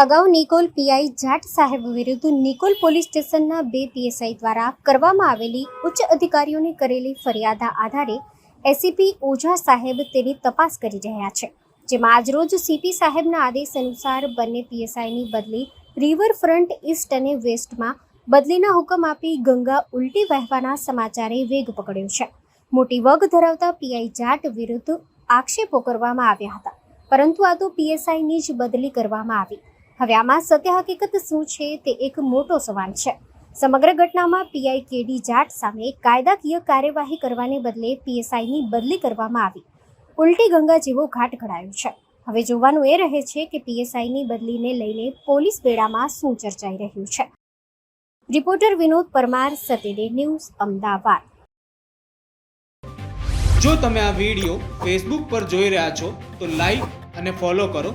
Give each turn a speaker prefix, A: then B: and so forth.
A: અગાઉ નિકોલ પીઆઈ જાટ સાહેબ વિરુદ્ધ નિકોલ પોલીસ સ્ટેશનના બે પીએસઆઈ દ્વારા કરવામાં આવેલી ઉચ્ચ અધિકારીઓની કરેલી ફરિયાદના આધારે એસીપી ઓઝા સાહેબ તેની તપાસ કરી રહ્યા છે, જેમાં આજરોજ સીપી સાહેબના આદેશ અનુસાર બંને પીએસઆઈની બદલી રિવરફ્રન્ટ ઈસ્ટ અને વેસ્ટમાં બદલીના હુકમ આપી ગંગા ઉલટી વહેવાના સમાચારે વેગ પકડ્યો છે. મોટી વગ ધરાવતા પીઆઈ જાટ વિરુદ્ધ આક્ષેપો કરવામાં આવ્યા હતા, પરંતુ આ તો પીએસઆઈની જ બદલી કરવામાં આવી. હવે આમાં સત્ય હકીકત શું છે તે એક મોટો સવાલ છે. સમગ્ર ઘટનામાં પીઆઈ કેડી જાટ સામે કાયદાકીય કાર્યવાહી કરવાને બદલે પીએસઆઈની બદલી કરવામાં આવી. ઉલટી ગંગા જેવો ઘાટ ઘડાયો છે. હવે જોવાનું એ રહે છે કે પીએસઆઈની બદલીને લઈને પોલીસ બેડામાં શું ચર્ચાઈ રહ્યું છે. રિપોર્ટર વિનોદ પરમાર સતીડે ન્યૂઝ, અમદાવાદ.
B: જો તમે આ વીડિયો ફેસબુક પર જોઈ રહ્યા છો, તો લાઈક અને ફોલો કરો.